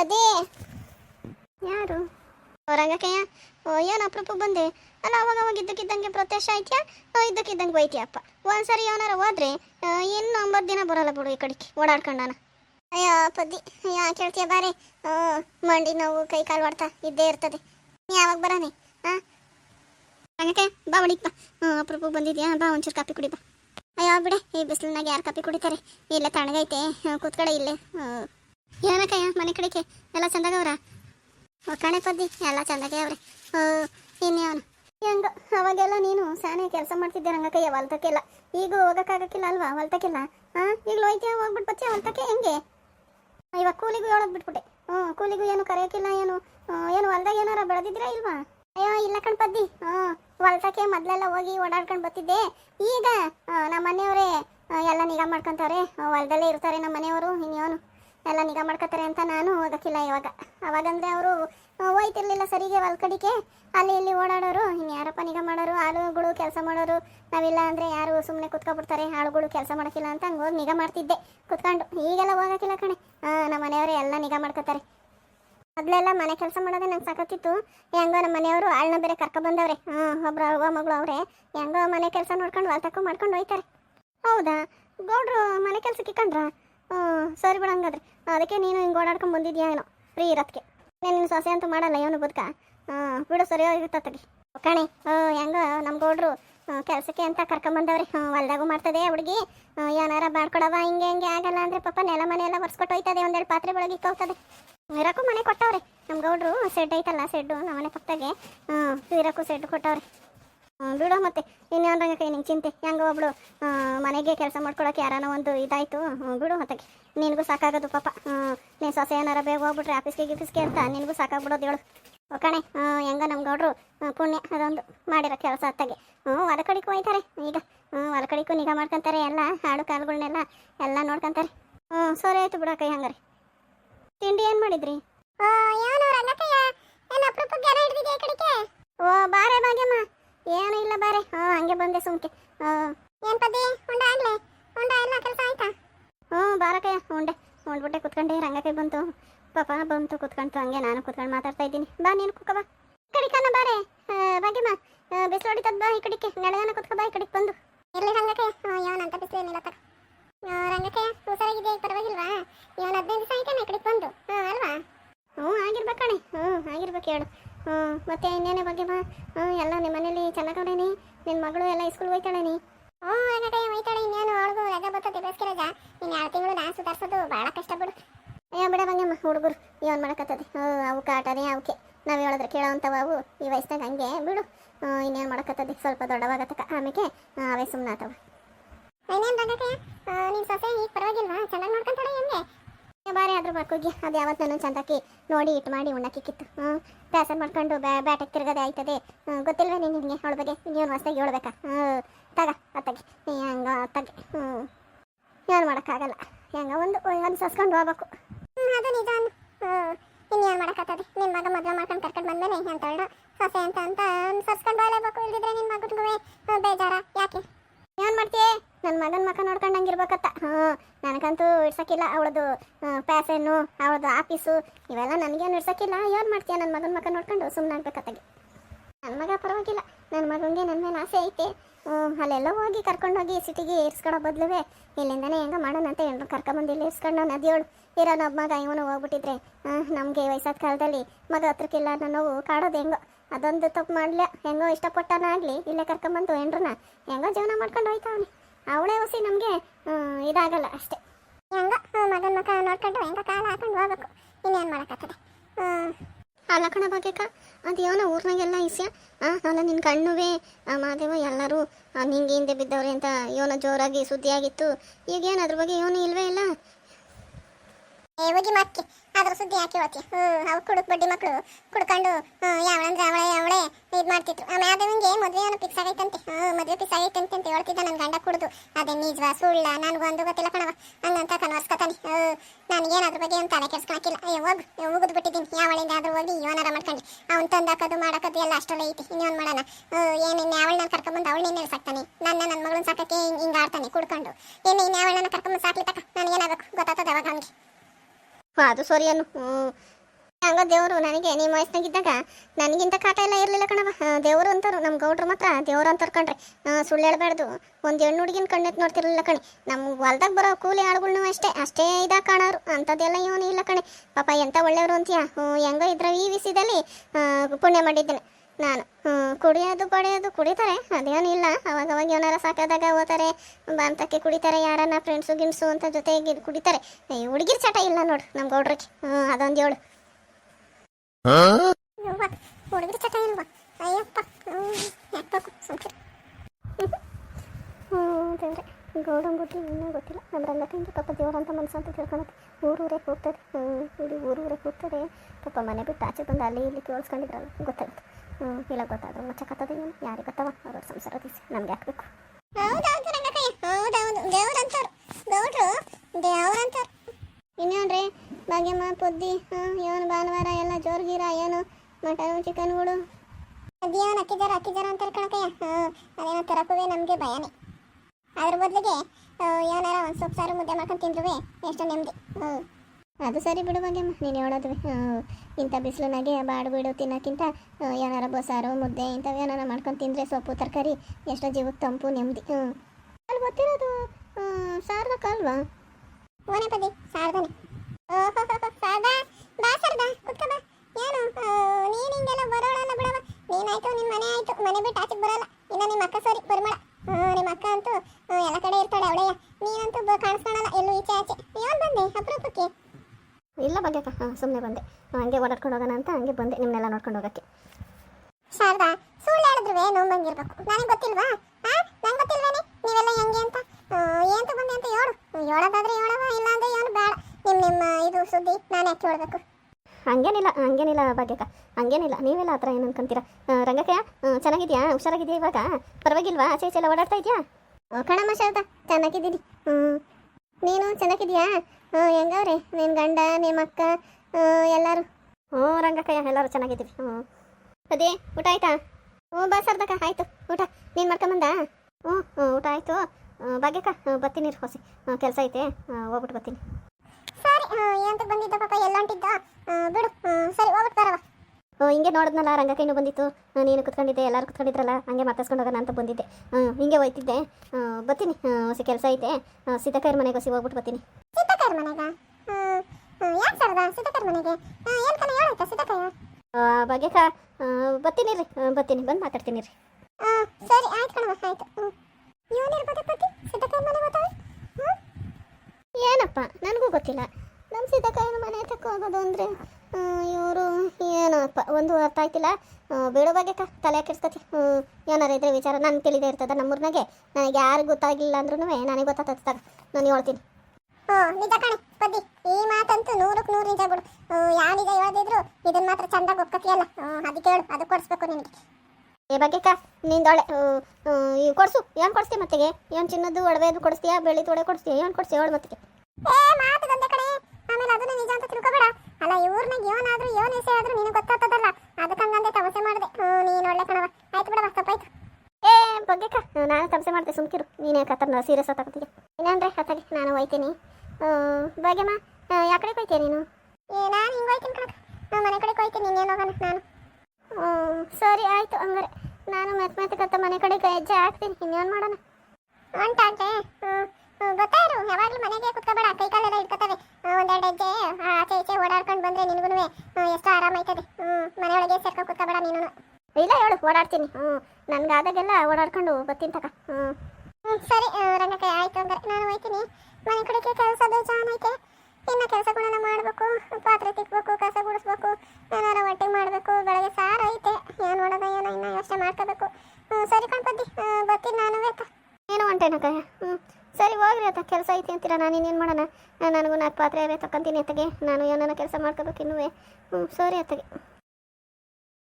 ಪದೇ ಯಾರು? ರಂಗಕ್ಕಯ್ಯ ಓ, ಏನು ಅಪ್ರೂಪ ಬಂದೆ. ಅಲ್ಲ, ಅವಾಗ ಅವಾಗ ಇದ್ದಕ್ಕಿದ್ದಂಗೆ ಪ್ರತ್ಯಕ್ಷ ಐತ್ಯಾ ಇದ್ದಕ್ಕಿದ್ದಂಗೆ ಬೈತಿಯಪ್ಪ ಒಂದ್ಸರಿ ಏನಾರ ಹೋದ್ರೆ ಇನ್ನು ಒಂಬತ್ತು ದಿನ ಬರೋಲ್ಲ ಬಿಡು ಈ ಕಡೆಗೆ, ಓಡಾಡ್ಕೊಂಡಾನ. ಅಯ್ಯೋ, ಪದ್ದಿ ಯಾಕೆ ಕೇಳ್ತೀಯ ಬಾರೆ. ಮಂಡಿ ನೋವು, ಕೈ ಕಾಲು ಮಾಡ್ತಾ ಇದ್ದೇ ಇರ್ತದೆ. ಯಾವಾಗ ಬರಾನೆ? ಹಾಂ ಬಾ ಒಳಿಕ್ ಬಾ. ಹ್ಞೂ ಅಪರೂಪ ಬಂದಿದ್ಯಾ? ಬಾ, ಒಂಚೂರು ಕಾಪಿ ಕುಡಿ ಬಾ. ಅಯ್ಯೋ, ಬಿಡೆ, ಈ ಬಿಸಿಲಿನಾಗ ಯಾರು ಕಾಪಿ ಕುಡಿತಾರೆ? ಇಲ್ಲ ತಣ್ಣಗೈತೆ ಹ್ಞೂ ಕೂತ್ಕಡೆ ಇಲ್ಲೇ. ಏನಕ್ಕಯ್ಯ ಮನೆ ಕಡೆಗೆ? ಎಲ್ಲ ಚಂದಾಗವ್ರ ಒಕ್ಕಣೆ ಪದ್ದಿ? ಎಲ್ಲ ಚಂದಾಗೆ ಅವ್ರೆ. ಹ್ಞೂ ಇನ್ನೇವನು ಹೆಂಗ, ಅವಾಗೆಲ್ಲ ನೀನು ಸಾನೆ ಕೆಲಸ ಮಾಡ್ತಿದ್ದೆ ರಂಗಕ್ಕಯ್ಯ ಹೊಲ್ತಕ್ಕೆಲ್ಲ. ಈಗ ಹೋಗಕ್ಕಾಗಕ್ಕಿಲ್ಲ ಅಲ್ವಾ, ಹೊಲ್ತಕ್ಕಿಲ್ಲ? ಹಾ ಈಗ ಹೋಯ್ತೀಯ? ಹೋಗ್ಬಿಟ್ಟು ಬಚ್ಚೆ ಹೊಲ್ತಕ್ಕೆ? ಹೆಂಗೆ? ಇವಾಗ ಕೂಲಿಗೂ ಹೇಳೋದು ಬಿಟ್ಬಿಟ್ಟೆ. ಹ್ಞೂ ಕೂಲಿಗೂ ಏನು ಕರೆಯೋಕ್ಕಿಲ್ಲ, ಏನು ಏನು ಹೊಲ್ದಾಗ ಏನಾರ ಬೆಳೆದಿದ್ರೆ ಇಲ್ವಾ? ಅಯ್ಯೋ, ಇಲ್ಲ ಕಣ್ಪದ್ದಿ ಹ್ಞೂ ಹೊಲ್ತಕ್ಕೆ ಮೊದಲೆಲ್ಲ ಹೋಗಿ ಓಡಾಡ್ಕೊಂಡು ಬರ್ತಿದ್ದೆ ಈಗ ನಮ್ಮ ಮನೆಯವರೇ ಎಲ್ಲ ನಿಗಾ ಮಾಡ್ಕೊಂತಾರೆ ಹೊಲ್ದಲ್ಲೇ ಇರ್ತಾರೆ ನಮ್ಮ ಮನೆಯವರು ಇನ್ನೇನು ಎಲ್ಲ ನಿಗಾ ಮಾಡ್ಕೋತಾರೆ ಅಂತ ನಾನು ಹೋಗಕ್ಕಿಲ್ಲ ಇವಾಗ. ಅವಾಗಂದ್ರೆ ಅವರು ಹೋಯ್ತಿರ್ಲಿಲ್ಲ ಸರಿಗೆ ಹೊಲ ಕಡಿಕೆ ಅಲ್ಲಿ ಇಲ್ಲಿ ಓಡಾಡೋರು, ಇನ್ನು ಯಾರಪ್ಪ ನಿಗಾ ಮಾಡೋರು ಆಳುಗಳು ಕೆಲಸ ಮಾಡೋರು. ನಾವಿಲ್ಲ ಅಂದರೆ ಯಾರು ಸುಮ್ಮನೆ ಕುತ್ಕೊಬಿಡ್ತಾರೆ ಆಳುಗಳು ಕೆಲಸ ಮಾಡೋಕ್ಕಿಲ್ಲ ಅಂತ ಹಂಗೆ ಹೋಗಿ ನಿಗಾ ಮಾಡ್ತಿದ್ದೆ, ಕುತ್ಕೊಂಡು. ಈಗೆಲ್ಲ ಹೋಗೋಕ್ಕಿಲ್ಲ ಕಣೆ. ನಮ್ಮ ಮನೆಯವರೇ ಎಲ್ಲ ನಿಗಾ ಮಾಡ್ಕೋತಾರೆ. ಮೊದಲೆಲ್ಲ ಮನೆ ಕೆಲಸ ಮಾಡೋದೇ ನಂಗೆ ಸಾಕತ್ತಿತ್ತು ಹೆಂಗೋ ನಮ್ಮ ಮನೆಯವರು ಆಳ್ನ ಬೇರೆ ಕರ್ಕೊ ಬಂದವ್ರೆ. ಹಾಂ ಒಬ್ರು ಅವ್ವ ಮಗಳು ಅವ್ರೆ. ಹೆಂಗೋ ಮನೆ ಕೆಲಸ ನೋಡ್ಕೊಂಡು ಹೊಲ್ತಕ್ಕೂ ಮಾಡ್ಕೊಂಡು ಹೋಯ್ತಾರೆ. ಹೌದಾ? ಗೌಡ್ರು ಮನೆ ಕೆಲಸಕ್ಕೆ ಹ್ಞೂ ಸರಿ ಬಿಡ ಹಂಗಾದ್ರೆ. ಅದಕ್ಕೆ ನೀನು ಹಿಂಗೆ ಓಡಾಡ್ಕೊಂಡು ಬಂದಿದ್ಯಾ ಏನೋ? ಫ್ರೀ ಇರೋದಕ್ಕೆ ನೀನು ಸೊಸೆ ಅಂತೂ ಮಾಡಲ್ಲ ಇವನು ಬದುಕ. ಬಿಡು, ಸರಿ ಹೋಗಿರ್ತತಿ ಕಣೆ ಹೆಂಗೋ ನಮ್ಮ ಗೌಡ್ರು ಕೆಲಸಕ್ಕೆ ಅಂತ ಕರ್ಕೊಂಬಂದವ್ರಿ ಹೊಲ್ದಾಗೂ ಮಾಡ್ತದೆ ಹುಡುಗಿ. ಏನಾರ ಮಾಡ್ಕೊಡವ ಹಿಂಗೆ ಹಿಂಗೆ ಆಗಲ್ಲ ಅಂದರೆ ಪಾಪ ನೆಲ ಮನೆ ಎಲ್ಲ ಹೋಯ್ತದೆ, ಒಂದೆರಡು ಪಾತ್ರೆ ಬೆಳಗ್ಗೆ ಹೋಗ್ತದೆ ಇರಕ್ಕೂ ಮನೆ ಕೊಟ್ಟವ್ರಿ. ನಮ್ಮ ಗೌಡ್ರು ಸೆಡ್ ಐತಲ್ಲ ಸೆಡ್ಡು ನಮ್ಮ ಮನೆ ಪಕ್ಕದಾಗೆ ಇರಕ್ಕೂ ಸೆಡ್ ಕೊಟ್ಟವ್ರೆ. ಬಿಡು ಮತ್ತೆ. ಇನ್ನೊಂದು ರಂಗಕ್ಕೆ ನಿಂಗೆ ಚಿಂತೆ. ಹೆಂಗ ಒಬ್ಳು ಮನೆಗೆ ಕೆಲಸ ಮಾಡ್ಕೊಳಕ್ಕೆ ಯಾರಾನ ಒಂದು ಇದಾಯ್ತು. ಹ್ಞೂ ಬಿಡು ಹೊತ್ತಗೆ ನಿನಗೂ ಸಾಕಾಗೋದು ಪಾಪ. ನೀನು ಸೊಸೆ ಏನಾರ ಬೇಗ ಹೋಗ್ಬಿಟ್ರೆ ಆಫೀಸ್ಗೆ ಗಿಫೀಸ್ಗೆ ಅಂತ ನಿನಗೂ ಸಾಕಾಗ್ಬಿಡೋದು ಹೇಳು. ಕಣೆ ಹೆಂಗ ನಮ್ಮ ಗೌಡ್ರು ಪುಣ್ಯ ಅದೊಂದು ಮಾಡಿರೋ ಕೆಲಸ ಅತ್ತಾಗೆ. ಹ್ಞೂ ಹೊಲ ಕಡೆಗೂ ಹೋಯ್ತಾರೆ ಈಗ. ಹ್ಞೂ ಹೊಲ ಕಡೆಗೂ ನಿಗಾ ಮಾಡ್ಕೊಂತಾರೆ ಎಲ್ಲ ಹಾಡು ಕಾಲುಗಳನ್ನೆಲ್ಲ ಎಲ್ಲ ನೋಡ್ಕೊಂತಾರೆ. ಹ್ಞೂ ಸರಿ ಆಯ್ತು ಬಿಡಕ್ಕ ಹಂಗಾರೆ. ತಿಂಡಿ ಏನು ಮಾಡಿದ್ರಿ? ಓ ಬಾರೆ ಭಾಗ್ಯಮ್ಮ. ಏನು ಇಲ್ಲ ಬಾರೆ. ಹಾ ಹಂಗೆ ಬಂದೆ ಸುಮ್ಕೆ. ಏನ್ ಪದ್ದಿ? ಉಂಡ ಆಗ್ಲೇ? ಉಂಡ ಎಲ್ಲ ಕೆಲಸ ಆಯ್ತಾ? ಹ್ಞೂ ಬಾರಕಯ್ಯ ಉಂಡೆ. ಉಂಡ್ಬಿಟ್ಟೆ ಕುತ್ಕೊಂಡೆ ರಂಗಕ್ಕೆ ಬಂತು. ಪಾಪ ಬಂತು ಕುತ್ಕೊಂತು ಹಂಗೆ ನಾನು ಕುತ್ಕೊಂಡು ಮಾತಾಡ್ತಾ ಇದ್ದೀನಿ. ಬಾ ನೀನು ಕುಕ್ಕ ಬಾ. ಕಡಿಕನ ಬಾರೆ. ಬಗ್ಗೆ ಭಾಗ್ಯಮ್ಮ. ಬಿಸಿಲು ಹೊಡಿತದ ಬಾ ಈ ಕಡಿಕೆ ನೆಳಗನ ಕುತ್ಕೊ ಬಾ ಈ ಕಡಿಕೆ ಬಂದು. ಇರ್ಲಿ ರಂಗಕ್ಕಯ್ಯ ಯಾವನಂತ ಬಿಸಿಲು ಏನಿಲ್ಲ ತಗ. ರಂಗಕ್ಕೆ ಪರವಾಗಿಲ್ವಾ? ಇವನು ಹದಿನೈದು ದಿವಸ ಆಯ್ತಾನೆ ಈ ಕಡಿಕೆ ಬಂದು. ಹಾಂ ಅಲ್ವಾ? ಹ್ಞೂ ಆಗಿರ್ಬೇಕಣೆ ಕಣೆ. ಹ್ಞೂ ಆಗಿರ್ಬೇಕು ಹೇಳು. ಹ್ಞೂ ಮತ್ತೆ ಇನ್ನೇನೇ ಬಗ್ಗೆ ಬಾ. ಹ್ಞೂ ಎಲ್ಲ ನಿಮ್ಮ ಮನೇಲಿ ಚೆನ್ನಾಗವ್ರೇನಿ ನಿನ್ನ ಮಗಳು ಎಲ್ಲ ಸ್ಕೂಲ್ಗೆ ಹೋಯ್ತಾಳೇನಿ. ಹ್ಞೂ ರಂಗಕ್ಕಯ್ಯ ಹೋಯ್ತಾಳೆ ಇನ್ನೇನು ಅವಳಿಗೂ ರಜೆ ಬರ್ತದೆ ಬೇಸಿಗೆ ರಜಾ. ಇನ್ನು ಎರಡು ತಿಂಗಳು ನಾನು ಸುಧಾರಿಸೋದು ಭಾಳ ಕಷ್ಟ ಬಿಡು. ಅಯ್ಯೋ ಬಿಡ ಬಂಗಮ್ಮ ಹುಡುಗರು ಏನು ಮಾಡಕತ್ತದೆ? ಹ್ಞೂ ಅವು ಕಾಟನೇ ಅವಕ್ಕೆ. ನಾವು ಹೇಳಿದ್ರೆ ಕೇಳೋವಂಥವು ಅವು ಈ ವಯಸ್ಸಾಗ ಹಂಗೆ ಬಿಡು. ಇನ್ನೇನು ಮಾಡಕತ್ತದೆ? ಸ್ವಲ್ಪ ದೊಡ್ಡವಾಗತ್ತಕ ಆಮೇಲೆ ಅವೇ ಸುಮ್ಮನೆ ಆತವ. ಇನ್ನೇನು ರಂಗಕ್ಕಯ್ಯ ನಿಮ್ಮ ಸೊಸೆ ಈಗ ಪರವಾಗಿಲ್ವಾ? ಚೆನ್ನಾಗಿ ನೋಡ್ಕೊಂತಾಳೆ ಹೆಂಗೆ? ಬಾರಿ ಅದ್ರ ಮಕ್ಕಳಿಗೆ ಅದು ಯಾವತ್ತು ನಾನು ಚಂದಕ್ಕೆ ನೋಡಿ ಇಟ್ಟು ಮಾಡಿ ಉಣ್ಣಕ್ಕಿಕ್ಕಿತ್ತು ಹ್ಞೂ ಪ್ಯಾಸನ್ ಮಾಡ್ಕೊಂಡು ಬ್ಯಾ, ಬ್ಯಾಟಕ್ಕೆ ತಿರ್ಗದೆ ಆಯ್ತದೆ. ಗೊತ್ತಿಲ್ವೇ ನೀನು ನಿನಗೆ ಅವಳ ಬಗ್ಗೆ? ಏನು ಹೊಸ್ದಾಗಿ ಹೇಳ್ಬೇಕಾ? ತಗ, ಅತ್ತಗೆ. ನೀ ಹೆಂಗ, ಅತ್ತಗೆ. ಹ್ಞೂ ಏನು ಮಾಡೋಕ್ಕಾಗಲ್ಲ. ಹೆಂಗ ಒಂದು ಅನ್ಸಸ್ಕೊಂಡು ಹೋಗ್ಬೇಕು. ಹ್ಮ್, ಅದು ನಿಜ ಇನ್ನೇನು ಮಾಡೋಕ್ಕಾಗ್ತದೆ? ನಿಮ್ಮ ಮಗ ಮದುವೆ ಮಾಡ್ಕೊಂಡು ಕರ್ಕೊಂಡು ಅಂತ ಅಂತೇಳ ಸೊಸೆ ಅಂತ ಅಂತ ಅನ್ಸರ್ಸ್ಕೊಂಡು ಹೋಗ್ಲೇಬೇಕು ಇಲ್ದಿದ್ರೆ ನಿನ್ನ ಮಗನಿಗೂ ಬೇಜಾರ. ಯಾಕೆ? ಏನು ಮಾಡ್ತೀಯ? ನನ್ನ ಮಗನ ಮಕ್ಕ ನೋಡ್ಕೊಂಡಂಗಿರ್ಬೇಕತ್ತ ಹ್ಞೂ ನನಗಂತೂ ಇಡ್ಸೋಕ್ಕಿಲ್ಲ ಅವಳದು ಪ್ಯಾಸನ್ನು, ಅವಳದು ಆಫೀಸು, ಇವೆಲ್ಲ ನನಗೇನು ಇಡ್ಸೋಕ್ಕಿಲ್ಲ ಏನು ಮಾಡ್ತೀಯ ನನ್ನ ಮಗನ ಮಕ್ಕ ನೋಡ್ಕೊಂಡು ಸುಮ್ಮನೆ ಆಗ್ಬೇಕತ್ತಾಗೆ. ನನ್ನ ಮಗ ಪರವಾಗಿಲ್ಲ. ನನ್ನ ಮಗನಿಗೆ ನನ್ನ ಮೇಲೆ ಆಸೆ ಐತೆ. ಅಲ್ಲೆಲ್ಲ ಹೋಗಿ ಕರ್ಕೊಂಡೋಗಿ ಸಿಟಿಗೆ ಇರ್ಸ್ಕೊಳೋ ಬದಲುವೆ. ಇಲ್ಲಿಂದನೇ ಹೆಂಗೆ ಮಾಡೋಣಂತ ಹೆಣ್ಣು ಕರ್ಕೊಂಬಂದು ಇಲ್ಲಿ ಇರ್ಸ್ಕೊಂಡು ನದಿಯೋಳು ಇರೋ ಒಬ್ಬ ಮಗ ಇವನು ಹೋಗ್ಬಿಟ್ಟಿದ್ರೆ ನಮಗೆ ವಯಸ್ಸಾದ ಕಾಲದಲ್ಲಿ ಮಗ ಹತ್ರಕ್ಕಿಲ್ಲ ಅನ್ನೋ ನೋವು ಕಾಡೋದು ಹೆಂಗೋ. ಅದೊಂದು ತಪ್ಪು ಮಾಡ್ಲ. ಹೆಂಗೋ ಇಷ್ಟಪಟ್ಟನ ಆಗಲಿ ಇಲ್ಲೇ ಕರ್ಕೊಂಬಂದು ಹೆಂಡ್ರನ್ನ. ಹೆಂಗೋ ಜೀವನ ಮಾಡ್ಕೊಂಡು ಹೋಯ್ತಾವನೆ. ಅವಳೇ ಹುಸಿ ನಮಗೆ ಇದಾಗಲ್ಲ ಅಷ್ಟೇ. ಹೆಂಗ ಮಗನ ಮಕ್ಕ ನೋಡ್ಕೊಂಡು ಹೆಂಗ ಕಾಲ ಹಾಕೊಂಡು ಹೋಗ್ಬೇಕು. ಇನ್ನೇನು ಮಾಡೋಕ್ಕಾಗ್ತದೆ? ಅಲ್ಲ ಕಣ ಭಾಗ್ಯಕ್ಕ ಅದು ಏನೋ ಊರ್ನಾಗೆಲ್ಲ ಇಸ್ಯ? ಅಲ್ಲ ನಿನ್ನ ಕಣ್ಣುವೆ ಮಾದೇವ, ಎಲ್ಲರೂ ನಿಂಗೆ ಹಿಂದೆ ಬಿದ್ದವ್ರೆ ಅಂತ ಏನೋ ಜೋರಾಗಿ ಸುದ್ದಿ ಆಗಿತ್ತು ಈಗೇನು ಅದ್ರ ಬಗ್ಗೆ ಏನೂ ಇಲ್ವೇ ಇಲ್ಲ? ಅದ್ರ ಸುದ್ದಿ ಯಾಕೆ ಹೋತಿ ಹ್ಞೂ ಅವು ಕುಡುಕ್ ಬಡ್ಡಿ ಮಕ್ಕಳು ಕುಡ್ಕೊಂಡು ಯಾವಳಂದ್ರೆ ಅವಳೆ ಅವಳೆ ಇದು ಮಾಡ್ತಿದ್ರು. ಆಮೇಲೆ ಹಿಂಗೆ ಮದುವೆ ಅವನು ಫಿಕ್ಸ್ ಆಗೈತಂತೆ. ಹ್ಞೂ ಮದುವೆ ಪಿಕ್ಸ್ ಆಗೈತಂತೆ ಅಂತ ಹೇಳ್ತಿದ್ದ ನನ್ನ ಗಂಡ ಕುಡ್ದು. ಅದೇ ನಿಜವಾ, ಸುಳ್ಳ ನನಗೊಂದು ಒಂದು ಗೊತ್ತಿಲ್ಲ ಕಣವ ಹಂಗಂತ ಕನ್ವರ್ಸ್ಕೊತಾನೆ ಹ್ಞೂ ನನಗೇನು ಅದ್ರ ಬಗ್ಗೆ ಏನು ತಲೆ ಅಯ್ಯೋ ಹೋಗು ಉಗಿದು ಬಿಟ್ಟಿದ್ದೀನಿ. ಯಾವಳಿಂದ ಆದ್ರೂ ಹೋಗಿ ಇವನಾರ ಮಾಡ್ಕೊಂಡು. ಅವ್ನು ತಂದಾಕೋದು, ಮಾಡಾಕೋದು ಎಲ್ಲ ಅಷ್ಟೊಳ್ಳೆ ಐತಿ. ಇನ್ನೇನು ಮಾಡೋಣ. ಏನು ಇನ್ನು ಯಾವಳ ನಾನು ಕರ್ಕೊಂಬಂದು ಅವಳು ನಿನ್ನೆ ಸಾಕ್ತಾನೆ ನನ್ನ ನನ್ನ ಮಗಳನ್ನ ಸಾಕಕ್ಕೆ ಹಿಂಗೆ ಆಡ್ತಾನೆ ಕುಡ್ಕೊಂಡು. ಇನ್ನು ಇನ್ನು ಯಾವಳನ್ನ ಕರ್ಕೊಂಬಂದು ಸಾಕ್ಲಿ ತಕ. ನನಗೇನಾಗಬೇಕು? ಗೊತ್ತಾಗ್ತದೆ ಅವಾಗ ಅವ್ನಿಗೆ? ಅದು ಸರಿ ಅನ್ನು. ಹಂಗ ದೇವರು, ನನಗೆ ನಿಮ್ಮ ವಯಸ್ಸಿನಾಗಿದ್ದಾಗ ನನಗಿಂತ ಕಾಟ ಎಲ್ಲ ಇರಲಿಲ್ಲ ಕಣವ ದೇವರು ಅಂತಾರು ನಮ್ಮ ಗೌಡ್ರು ಮಾತ್ರ ದೇವರು ಅಂತಾರ ಕಣ್ರಿ. ಸುಳ್ಳು ಹೇಳ್ಬಾರ್ದು. ಒಂದು ಹೆಣ್ಣು ಹುಡುಗಿನ ಕಣ್ಣೆತ್ ನೋಡ್ತಿರಲಿಲ್ಲ ಕಣೆ. ನಮ್ಮ ಹೊಲ್ದಾಗ ಬರೋ ಕೂಲಿ ಆಳುಗಳ್ನು ಅಷ್ಟೇ ಅಷ್ಟೇ ಇದಾಗ ಕಾಣೋರು ಅಂಥದ್ದೆಲ್ಲ ಇವನು ಇಲ್ಲ ಕಣೆ. ಪಾಪ ಎಂಥ ಒಳ್ಳೆಯವರು ಅಂತೀಯ? ಹೆಂಗೋ ಇದ್ರ ಈ ವಿಷಯದಲ್ಲಿ ಪುಣ್ಯ ಮಾಡಿದ್ದೇನೆ. ನಾನು. ಕುಡಿಯೋದು ಪಡೆಯೋದು ಕುಡಿತಾರೆ ಅದೇನಿಲ್ಲ ಅವಾಗ ಅವಾಗ ಏನಾರ ಸಾಕಾದಾಗ ಹೋಗ್ತಾರೆ ಬಂತಕ್ಕೆ ಕುಡಿತಾರೆ ಯಾರನ್ನ ಫ್ರೆಂಡ್ಸು ಗಿಂಡ್ಸು ಅಂತ ಜೊತೆಗೆ ಕುಡಿತಾರೆ. ಏ ಹುಡುಗಿರ್ ಚಟ ಇಲ್ಲ ನೋಡು ನಮ್ಮ ಗೌಡ್ರಿಗೆ. ಹ್ಞೂ ಅದೊಂದು ಏಳು. ಹುಡುಗರ ಚಟ ಇಲ್ವಾ? ಅಯ್ಯಪ್ಪ ಹ್ಞೂ ದೇವ್ರೆ ಗೌಡನ್ ಬುದ್ಧಿ ಇನ್ನೂ ಗೊತ್ತಿಲ್ಲ. ನಮ್ಮ ತಿಂದು ಪಾಪ ದೇವರಂತ ಮನಸ್ಸು ಅಂತ ತಿಳ್ಕೊಳತ್ತೆ ಊರೂರೇ ಹೋಗ್ತದೆ ಹ್ಞೂ ಇಡೀ ಊರೂರೇ ಹೋಗ್ತದೆ ಪಾಪ ಮನೆ ಬಿಟ್ಟು ಆಚೆ ಬಂದು ಅಲ್ಲಿ ಇಲ್ಲಿ ಕೇಳಿಸ್ಕೊಂಡಿದ್ರಲ್ಲ ಗೊತ್ತಾಗುತ್ತೆ ಹ್ಞೂ ಇಲ್ಲ ಗೊತ್ತಾದ್ರು. ಮುಚ್ಚಕತ್ತದ ಏನು? ಯಾರಿಗೆ ಗೊತ್ತವ? ಅವ್ರವ್ರ ಸಂಸಾರ ದಿವಸ ನಮ್ಗೆ ಹಾಕ್ಬೇಕು. ಹೌದೌದು ರಂಗಕ್ಕಯ್ಯ ಹೌದೌದು ದೇವ್ರಂತಾರು ಗೌಡ್ರು ದೇವ್ರಂತಾರು ಇನ್ನೇನ್ರಿ? ಭಾಗ್ಯಮ್ಮ, ಪುದ್ದಿ, ಹಾಂ ಏನು ಭಾನುವಾರ, ಎಲ್ಲ ಜೋರ್ಗೀರ ಏನು? ಮಟನ್ ಚಿಕನ್ಗಳು ಅದೇನು ಹಾಕಿದಾರ ಹಾಕಿದಾರ ಅಂತಾರೆ ಕಣಕಯ್ಯ. ಹಾಂ ಅದೇನೋ ತರಕುವೆ ನಮಗೆ ಭಯನೇ. ಅದ್ರ ಬದಲಿಗೆ ಏನಾರ ಒಂದು ಸೊಪ್ಪು ಸಾರು ಮುದ್ದೆ ಮಾಡ್ಕೊಂಡು ತಿಂದ್ರುವೆ, ಎಷ್ಟು ನೆಮ್ಮದಿ. ಹ್ಞೂ ಅದು ಸರಿ ಬಿಡು ಭಾಗ್ಯಮ್ಮ ನೀನು ಹೇಳೋದು ಇಂಥ ಬಿಸಿಲಿನಾಗೆ ಬಾಡು ಬಿಡು ತಿನ್ನೋಕ್ಕಿಂತ ಏನಾರ ಬಸಾರು, ಮುದ್ದೆ ಇಂಥವು ಏನಾರ ಮಾಡ್ಕೊಂಡು ತಿಂದರೆ ಸೊಪ್ಪು, ತರಕಾರಿ, ಎಷ್ಟೋ ಜೀವಕ್ಕೆ ತಂಪು, ನೆಮ್ಮದಿ. ಹ್ಞೂ ಅಲ್ಲಿ ಗೊತ್ತಿರೋದು ಸಾರ್ದಕ್ಕ ಅಲ್ವಾ ಓನೇ ಪದಿ ಸಾರ್ದನೆ ಸಾರ್ದಾ ಬಾ ಸಾರ್ದಾ ಕುತ್ಕ ಬಾ. ಏನು ನೀನು ಹಿಂಗೆಲ್ಲ ಬರೋಳಲ್ಲ ಬಿಡವ ನೀನಾಯ್ತು ನಿನ್ನ ಮನೆ ಆಯ್ತು, ಮನೆ ಬಿಟ್ಟು ಆಚೆಗೆ ಬರಲ್ಲ. ಇನ್ನ ನಿಮ್ಮ ಅಕ್ಕ ಸರಿ, ಪರಿಮಳ. ನಿಮ್ಮ ಅಕ್ಕ ಅಂತೂ ಎಲ್ಲ ಕಡೆ ಇರ್ತಾಳೆ ಅವಳೆಯ ನೀನಂತೂ ಕಾಣಿಸ್ಕೊಳಲ್ಲ, ಎಲ್ಲೂ ಈಚೆ ಆಚೆ. ಏನು ಬಂದೆ, ಅಪರೂಪಕ್ಕೆ? ಇಲ್ಲ ಬಗ್ಗೆ ಹಾಂ ಸುಮ್ಮನೆ ಬಂದೆ. ಹಂಗೆ ಓಡಾಡ್ಕೊಂಡು ಹೋಗೋಣ ಅಂತ ಹಂಗೆ ಬಂದೆ ನಿಮ್ಮನ್ನೆಲ್ಲ ನೋಡ್ಕೊಂಡು ಹೋಗಕ್ಕೆ. ಶಾರದಾ ಸುಳ್ಳು ಹೇಳಿದ್ರು ನನಗೆ ಗೊತ್ತಿಲ್ವಾ? ನಂಗೆ ಗೊತ್ತಿಲ್ವೇನೆ? ನೀವೆಲ್ಲ ಹೆಂಗೆ ಅಂತ? ಏನು ಬಂದೆ ಅಂತ ಹೇಳು. ಹೇಳೋದಾದ್ರೆ ಹೇಳವ ಇಲ್ಲ ಅಂದ್ರೆ ಏನು ಬೇಡ. ನಿಮ್ಮ ನಿಮ್ಮ ಇದು ಸುದ್ದಿ ನಾನು ಯಾಕೆ ಹೇಳ್ಬೇಕು ಹಂಗೇನಿಲ್ಲ ಹಂಗೇನಿಲ್ಲ ಭಾಗ್ಯಕ್ಕ ಹಂಗೇನಿಲ್ಲ. ನೀವೆಲ್ಲ ಥರ ಏನು ಅನ್ಕೊಂತೀರಾ ರಂಗಕ್ಕ ರಂಗಕ್ಕಯ್ಯ ಚೆನ್ನಾಗಿದ್ಯಾ? ಹುಷಾರಾಗಿದ್ಯಾ ಇವಾಗ? ಪರವಾಗಿಲ್ವಾ? ಆಚೆ ಈಚೆ ಎಲ್ಲ ಓಡಾಡ್ತಾ ಇದೆಯಾ? ಕಣಮ್ಮ ಶಾರದಾ ಚೆನ್ನಾಗಿದ್ದೀನಿ ಹ್ಞೂ ನೀನು ಚೆನ್ನಾಗಿದ್ಯಾ? ಹೆಂಗವ್ರೆ? ನಿನ್ನ ಗಂಡ ನಿಮ್ಮ ಅಕ್ಕ ಎಲ್ಲರೂ? ಹ್ಞೂ ರಂಗಕ್ಕಯ್ಯ ಎಲ್ಲರೂ ಚೆನ್ನಾಗಿದ್ದೀವಿ. ಹ್ಞೂ. ಅದೇ ಊಟ ಆಯ್ತಾ? ಹ್ಞೂ ಬಾ ಸರ್ದಕ್ಕ ಆಯ್ತು. ಊಟ. ನೀನು ಮಾಡ್ಕೊಂಬಂದ? ಹ್ಞೂ ಹ್ಞೂ ಊಟ ಆಯಿತು. ಭಾಗ್ಯಕ್ಕ ಬರ್ತೀನಿ ಹೊಸಿ. ಕೆಲಸ ಐತೆ. ಹೋಗ್ಬಿಟ್ಟು ಬರ್ತೀನಿ ಸರಿ ಏನಂತ ಬಂದಿದ್ದ ಪಾಪ ಎಲ್ಲ ಅಂಟಿದ್ದ? ಆ, ಬಿಡು. ಸರಿ ಹೋಗ್ಬಿಟ್ಟು ಬರವ ಹಿಂಗೆ ನೋಡಿದ್ನಲ್ಲ ರಂಗಕೈನು ಬಂದಿತ್ತು. ನೀನು ಕುತ್ಕೊಂಡಿದ್ದೆ ಎಲ್ಲರೂ ಕುತ್ಕೊಂಡಿದ್ರಲ್ಲ ಹಂಗೆ ಮಾತಾಡ್ಸ್ಕೊಂಡು ಹೋಗೋಣ ಅಂತ ಬಂದಿದ್ದೆ. ಹಿಂಗೆ ಹೋಯ್ತಿದ್ದೆ. ಬರ್ತೀನಿ. ಹೊಸಿ ಕೆಲಸ ಐತೆ. ಸಿದ್ಧಕರ್ ಮನೆಗೆ ಹೊಸಿ ಹೋಗ್ಬಿಟ್ಟು ಬರ್ತೀನಿ. ಸೀತಾಕಾಯರ್ ಮನೆಗ? ಯಾಕೆ ಸರ್ದ ಮನೆಗೆ? ಏನು ಕಣ ಹೇಳಾಯ್ತಾ ಸೀತಾಕಾಯ? ಭಾಗ್ಯಕ್ಕ ಆ, ಬರ್ತೀನಿ ರೀ ಬತ್ತೀನಿ ಬರ್ತೀನಿ ಬಂದು ಮಾತಾಡ್ತೀನಿ ರೀ ಸರಿ ಆಯ್ತು ಕಣವ ಆಯ್ತು. ಇವನಿರ್ಬೋದು ಪತಿ? ಸೀತಾಕಾಯಿ ಮನೆ ಗೊತ್ತಾವೆ ಏನಪ್ಪ ನನಗೂ ಗೊತ್ತಿಲ್ಲ. ನಮ್ಮ ಸೀತಾಕಾಯಿನ ಮನೆ ತಕ್ಕ ಹೋಗೋದು ಅಂದರೆ ಇವರು ಏನಪ್ಪ ಒಂದು ಅರ್ಥ ಆಯ್ತಿಲ್ಲ. ಬೇಡೋ ಬಗ್ಗೆ ಕ ತಲೆ ಕೆಡ್ಸ್ಕತಿ. ಹ್ಞೂ ಏನಾರ ಇದ್ರೆ ವಿಚಾರ ನಾನು ತಿಳಿದೇ ಇರ್ತದ ನಮ್ಮೂರ್ನಾಗೆ ನನಗೆ ಯಾರು ಗೊತ್ತಾಗಿಲ್ಲ ಅಂದ್ರೂ ನನಗೆ ಗೊತ್ತಾಗ್ತದ ನಾನು ಹೇಳ್ತೀನಿ. ಹ್ಞೂ ನಿಜ ಕಣೆ ಪದ್ದಿ ಈ ಮಾತಂತೂ ನೂರಕ್ಕೆ ನೂರು ನಿಜ ಬಿಡು. ಯಾರಿಗ ಹೇಳ್ದಿದ್ರು ಇದನ್ನ ಮಾತ್ರ ಚಂದಾಗಿ ಒಪ್ಕತಿಯಲ್ಲ. ಅದಕ್ಕೆ ಹೇಳು ಅದು ಕೊಡಿಸ್ಬೇಕು ನಿನಗೆ. ಏ ಬಗ್ಗೆಕ ನಿಂದೊಳೆ ಈ ಕೊಡ್ಸು. ಏನು ಕೊಡಿಸ್ತೀಯ ಮತ್ತೆಗೆ? ಏನು ಚಿನ್ನದ್ದು ಒಡವೆದು ಕೊಡಿಸ್ತೀಯಾ ಬೆಳ್ಳಿ ತೊಡೆ ಕೊಡಿಸ್ತೀಯ? ಏನು ಕೊಡಿಸ್ತೀಯ? ಹೇಳು ಮತ್ತಿಗೆ. ಏ ಆಮೇಲೆ ಅದನ್ನ ನಿಜ ಅಂತ ತಿಳ್ಕೊಬೇಡ. ಅಲ್ಲ ಇವ್ರನಾಗ ಏನಾದ್ರೂ ಏನ್ ವಿಷಯ ಆದ್ರೂ ನಿನಗೆ ಗೊತ್ತಾಗ್ತದಲ್ಲ? ಅದಕ್ಕೆ ಹಂಗಂದೆ ತಮಸೆ ಮಾಡಿದೆ. ನೀನು ಒಳ್ಳೆ ಕಣವ ಆಯ್ತು ಬಿಡವ ತಪ್ಪಾಯ್ತು ಏ ಬಗ್ಗೆಕ ನಾನು ತಮಸೆ ಮಾಡ್ತೆ ಸುಮ್ಕಿರು. ನೀನೇ ಕತ್ತರ್ನ ಸೀರಿಯಸ್ ತಗೋತೀಯ ಇನ್ನಂದ್ರೆ ಕತ್ತಲಿ ನಾನು ಹೋಯ್ತೀನಿ. ಭಾಗ್ಯಮ್ಮ ಯಾವ ಕಡೆ ಹೋಯ್ತೀಯ ನೀನು? ನಾನು ಹಿಂಗೆ ಹೋಯ್ತೀನಿ ಕಣಕ್ಕ. ನಾನು ಮನೆ ಕಡೆ ಹೋಯ್ತೀನಿ ಇನ್ನೇನು ಹೋಗೋಣ ನಾನು? ಸರಿ, ಆಯ್ತು, ಹಂಗಾರೆ. ನಾನು ಮತ್ತೆ ಮತ್ತೆ ಕತ್ತ ಮನೆ ಕಡೆ ಹೆಜ್ಜೆ ಹಾಕ್ತೀನಿ, ಇನ್ನೇನು ಮಾಡೋಣ? ಅಂಟಾಂಟೆ ಗೊತ್ತಾರು ಯಾವಾಗಲೂ ಮನೆಗೆ ಕುತ್ಕೋಬೇಡ ಕೈ ಕಾಲೆಲ್ಲ ಇಟ್ಕೋತವೆ ಒಂದೆರಡು ಹೆಜ್ಜೆ ಆಚೆ ಈಚೆ ಓಡಾಡ್ಕೊಂಡು ಬಂದ್ರೆ ನಿನಗೂ ಎಷ್ಟು ಆರಾಮಾಯ್ತದೆ ಹ್ಞೂ ಮನೆಯೊಳಗೆ ಸೇರ್ಕೊಂಡು ಕುತ್ಕೋಬೇಡ ನೀನು ಇಲ್ಲ ಓಡಾಡ್ತೀನಿ ಹ್ಞೂ ನನ್ಗಾದಾಗೆಲ್ಲ ಓಡಾಡ್ಕೊಂಡು ಬರ್ತೀನಿ ತಕ. ಹ್ಞೂ ಸರಿ ರಂಗಕ್ಕೆ ಆಯ್ತು ಅಂದರೆ ನಾನು ಹೋಯ್ತೀನಿ. ಮನೆ ಕಡೆಗೆ ಕೆಲಸ ಬೇಜಾನೈತೆ ಇನ್ನು ಕೆಲಸಗಳನ್ನ ಮಾಡಬೇಕು, ಪಾತ್ರೆ ತಿಕ್ಕಬೇಕು ಕಸ ಗುಡಿಸ್ಬೇಕು, ಏನಾರ ಹೊಟ್ಟೆ ಮಾಡಬೇಕು, ಬೆಳಗ್ಗೆ ಸಾರು ಐತೆ. ಏನು ಮಾಡೋದ, ಏನೋ ಇನ್ನೂ ಯೋಚನೆ ಮಾಡ್ಕೋಬೇಕು. ಹ್ಞೂ ಸರಿ ಕಣ್ಪದ್ದಿ ಬರ್ತೀನಿ ನಾನು ಬೇಕಾ ಏನು ಹೊಂಟೇನಕ್ಕ ಹ್ಞೂ ಸರಿ, ಹೋಗ್ರಿ ಅತ್ತ ಕೆಲಸ ಐತಿ ಅಂತೀರ? ನಾನು ಇನ್ನೇನು ಮಾಡೋಣ? ನನಗೂ ನಾಲ್ಕು ಪಾತ್ರೆ ಅವೇ ತಗೊಂತೀನಿ ಅತ್ತಗೆ ನಾನು ಏನಾರ ಕೆಲಸ ಮಾಡ್ಕೋಬೇಕು ಇನ್ನೂ ಹ್ಞೂ ಸರಿ ಅತ್ತಗೆ